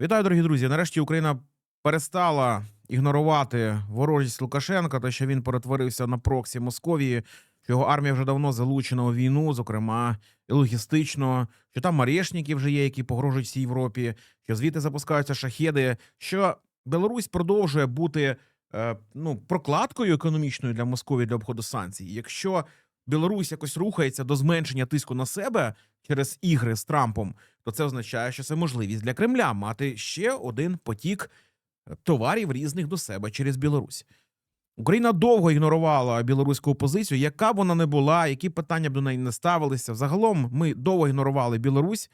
Вітаю, дорогі друзі. Нарешті Україна перестала ігнорувати ворожість Лукашенка, те, що він перетворився на проксі Московії, що його армія вже давно залучена у війну, зокрема і логістично, що там марешники вже є, які погрожують всій Європі, що звідти запускаються шахеди, що Білорусь продовжує бути е, ну, прокладкою економічною для Московії для обходу санкцій. Якщо Білорусь якось рухається до зменшення тиску на себе через ігри з Трампом, то це означає, що це можливість для Кремля мати ще один потік е, товарів різних до себе через Білорусь. Україна довго ігнорувала білоруську опозицію, яка б вона не була, які питання б до неї не ставилися. Загалом ми довго ігнорували Білорусь.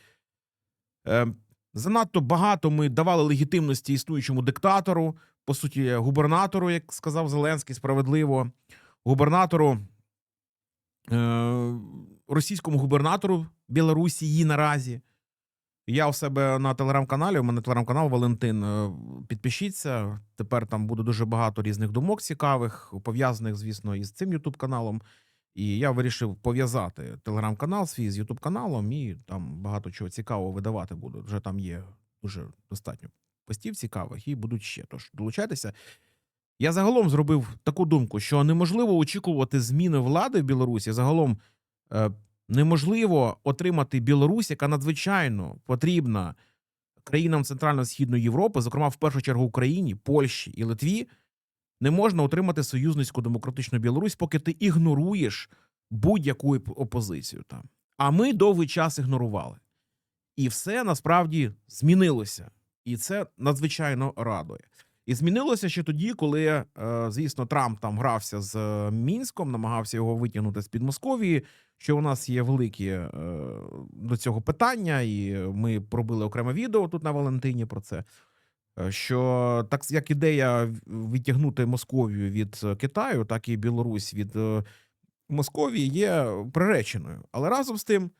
Е, занадто багато ми давали легітимності існуючому диктатору, по суті, губернатору, як сказав Зеленський, справедливо, губернатору, е, російському губернатору Білорусі її наразі. Я у себе на телеграм-каналі. У мене телеграм-канал Валентин. е, Підпишіться. Тепер там буде дуже багато різних думок цікавих, пов'язаних, звісно, із цим Ютуб каналом. І я вирішив пов'язати телеграм-канал свій з Ютуб каналом, і там багато чого цікавого видавати буду. Вже там є дуже достатньо постів цікавих, і будуть ще. Тож долучайтеся. Я загалом зробив таку думку, що неможливо очікувати зміни влади в Білорусі. Загалом е, неможливо отримати Білорусь, яка надзвичайно потрібна країнам Центрально-Східної Європи, зокрема в першу чергу Україні, Польщі і Литві. Не можна отримати союзницьку демократичну Білорусь, поки ти ігноруєш будь-яку опозицію там. А ми довгий час ігнорували. І все насправді змінилося. І це надзвичайно радує. І змінилося ще тоді, коли, е, звісно, Трамп там грався з е, Мінськом, намагався його витягнути з під Московії. Що у нас є великі е, до цього питання, і ми пробили окреме відео тут на Валентині про це. Що так як ідея відтягнути Московію від Китаю, так і Білорусь від Московії є приреченою. Але разом з тим,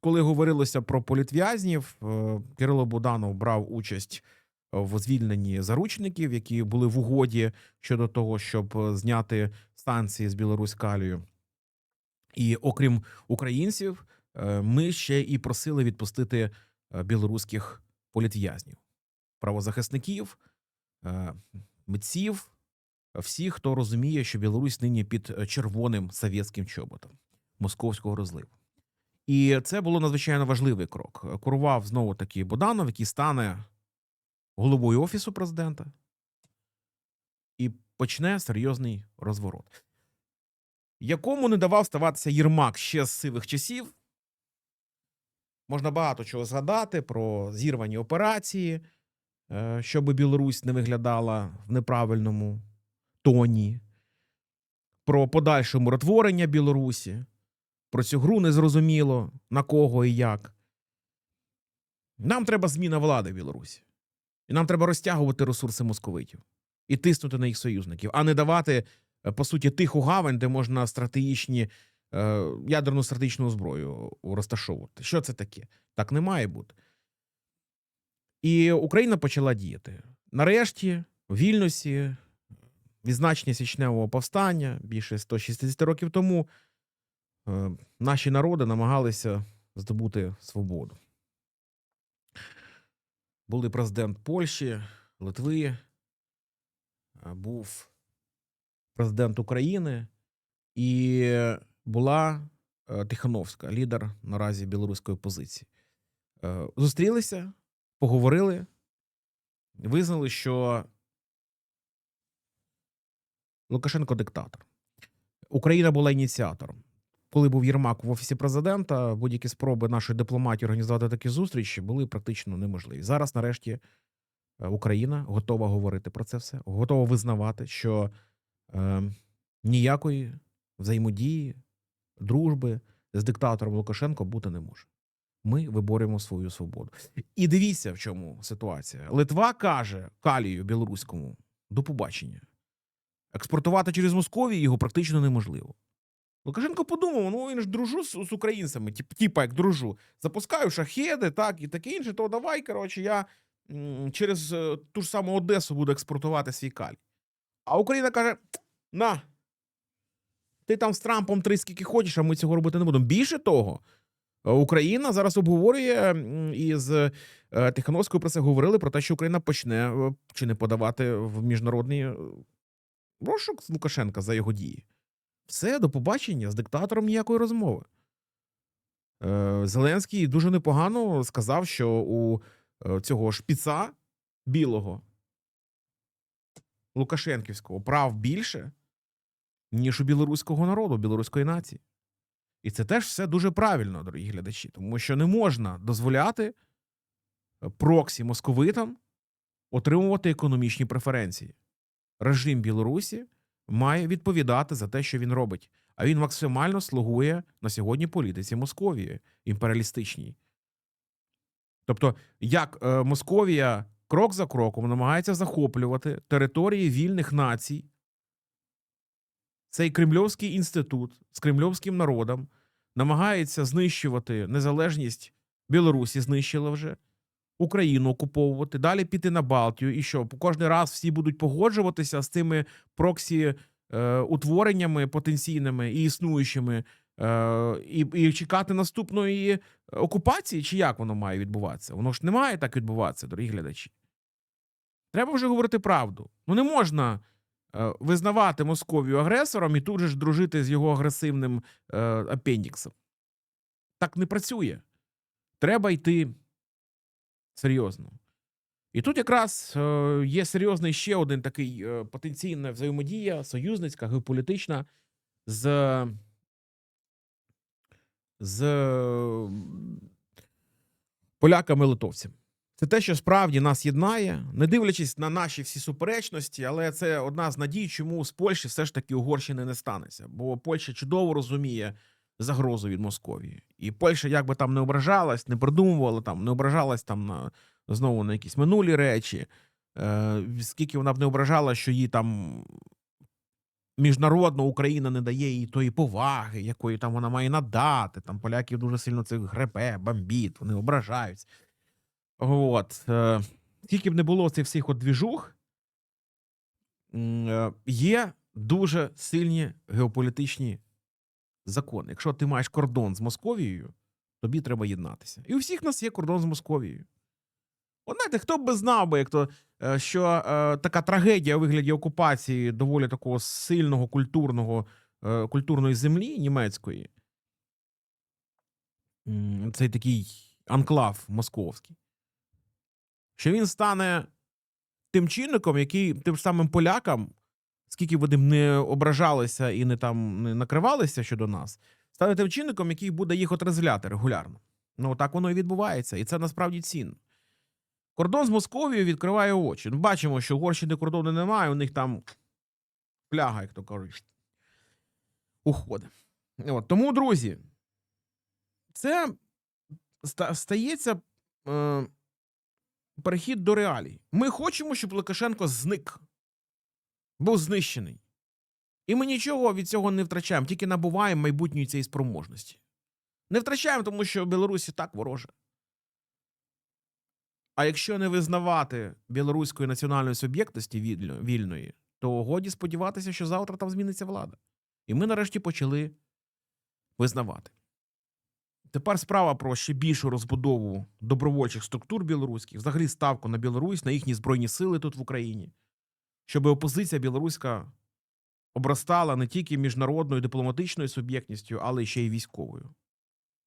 коли говорилося про політв'язнів, Кирило Буданов брав участь в звільненні заручників, які були в угоді щодо того, щоб е, зняти станції з Білорусь-Калію. І окрім українців, е, ми ще і просили відпустити е, білоруських політв'язнів, правозахисників, митців, всіх, хто розуміє, що Білорусь нині під червоним совєтським чоботом московського розливу. І це було надзвичайно важливий крок. Курував знову таки Буданов, який стане головою офісу президента, і почне серйозний розворот якому не давав ставатися Єрмак ще з сивих часів. Можна багато чого згадати про зірвані операції, е, щоб Білорусь не виглядала в неправильному тоні, про подальше миротворення Білорусі, про цю гру незрозуміло на кого і як. Нам треба зміна влади в Білорусі. І нам треба розтягувати ресурси московитів і тиснути на їх союзників, а не давати е, по суті, тиху гавань, де можна стратегічні е, ядерну стратегічну зброю розташовувати. Що це таке? Так не має бути. І Україна почала діяти. Нарешті, в Вільнюсі, відзначення січневого повстання більше 160 років тому е, наші народи намагалися здобути свободу. Були президент Польщі, Литви, е, був президент України, і була е, Тихановська, лідер наразі білоруської опозиції. Е, Зустрілися, поговорили, визнали, що Лукашенко диктатор. Україна була ініціатором. Коли був Єрмак в офісі президента, будь-які спроби нашої дипломатії організувати такі зустрічі були практично неможливі. Зараз, нарешті, е, Україна готова говорити про це все, готова визнавати, що е, ніякої взаємодії, дружби з диктатором Лукашенко бути не може. Ми виборюємо свою свободу. І дивіться, в чому ситуація. Литва каже калію білоруському до побачення. Експортувати через Московію його практично неможливо. Лукашенко подумав: ну він ж дружу з, з українцями, тип, типа як дружу. Запускаю шахеди, так і таке інше, то давай, коротше, я м, через е, ту ж саму Одесу буду експортувати свій калій. А Україна каже: на, ти там з Трампом три скільки хочеш, а ми цього робити не будемо. Більше того, Україна зараз обговорює м, із е, Тихановською про це говорили про те, що Україна почне е, чи не подавати в міжнародний е, розшук з Лукашенка за його дії. Все, до побачення з диктатором ніякої розмови. Е, Зеленський дуже непогано сказав, що у е, цього шпіца білого Лукашенківського прав більше, ніж у білоруського народу, білоруської нації. І це теж все дуже правильно, дорогі глядачі, тому що не можна дозволяти е, проксі московитам отримувати економічні преференції. Режим Білорусі має відповідати за те, що він робить. А він максимально слугує на сьогодні політиці Московії імперіалістичній. Тобто, як е, Московія крок за кроком намагається захоплювати території вільних націй, цей Кремльовський інститут з кремльовським народом намагається знищувати незалежність Білорусі, знищила вже Україну окуповувати, далі піти на Балтію. І що кожен раз всі будуть погоджуватися з цими проксі е, утвореннями потенційними і існуючими, е, і, і чекати наступної окупації, чи як воно має відбуватися? Воно ж не має так відбуватися, дорогі глядачі. Треба вже говорити правду. Ну не можна е, визнавати Московію агресором і тут же ж дружити з його агресивним е, апендіксом. Так не працює. Треба йти серйозно. І тут якраз е, є серйозний ще один такий е, потенційна взаємодія, союзницька, геополітична з, з поляками-литовцями. Це те, що справді нас єднає, не дивлячись на наші всі суперечності, але це одна з надій, чому з Польщі все ж таки Угорщини не станеться. Бо Польща чудово розуміє загрозу від Московії. І Польща, як би там не ображалась, не придумувала там, не ображалась там на знову на якісь минулі речі. Е, скільки вона б не ображала, що їй там міжнародно Україна не дає їй тої поваги, якої там вона має надати. Там поляків дуже сильно цих гребе, бомбіт, вони ображаються. От. Е, скільки б не було цих всіх от двіжух, е, є дуже сильні геополітичні закони. Якщо ти маєш кордон з Московією, тобі треба єднатися. І у всіх нас є кордон з Московією. От хто би знав би, як то, е, що е, така трагедія у вигляді окупації доволі такого сильного культурного, е, культурної землі німецької, цей такий анклав московський, що він стане тим чинником, який тим самим полякам, скільки вони б не ображалися і не там не накривалися щодо нас, стане тим чинником, який буде їх отрезвляти регулярно. Ну так воно і відбувається, і це насправді цінно. Кордон з Московією відкриває очі. Ну, бачимо, що Угорщини кордону немає, у них там пляга, як то кажуть, уходить. От. Тому, друзі, це стається е, перехід до реалій. Ми хочемо, щоб Лукашенко зник, був знищений. І ми нічого від цього не втрачаємо, тільки набуваємо майбутньої цієї спроможності. Не втрачаємо, тому що Білорусі так вороже. А якщо не визнавати білоруської національної суб'єктності вільної, то годі сподіватися, що завтра там зміниться влада. І ми нарешті почали визнавати. Тепер справа про ще більшу розбудову добровольчих структур білоруських, взагалі ставку на Білорусь, на їхні збройні сили тут в Україні, щоб опозиція білоруська обростала не тільки міжнародною дипломатичною суб'єктністю, але ще й військовою.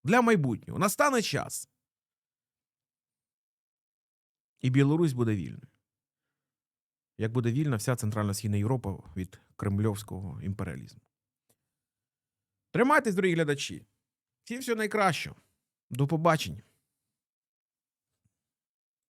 Для майбутнього настане час. І Білорусь буде вільною. Як буде вільна вся Центральна Східна Європа від кремльовського імперіалізму. Тримайтесь, дорогі глядачі. Всім всього найкращого. До побачення.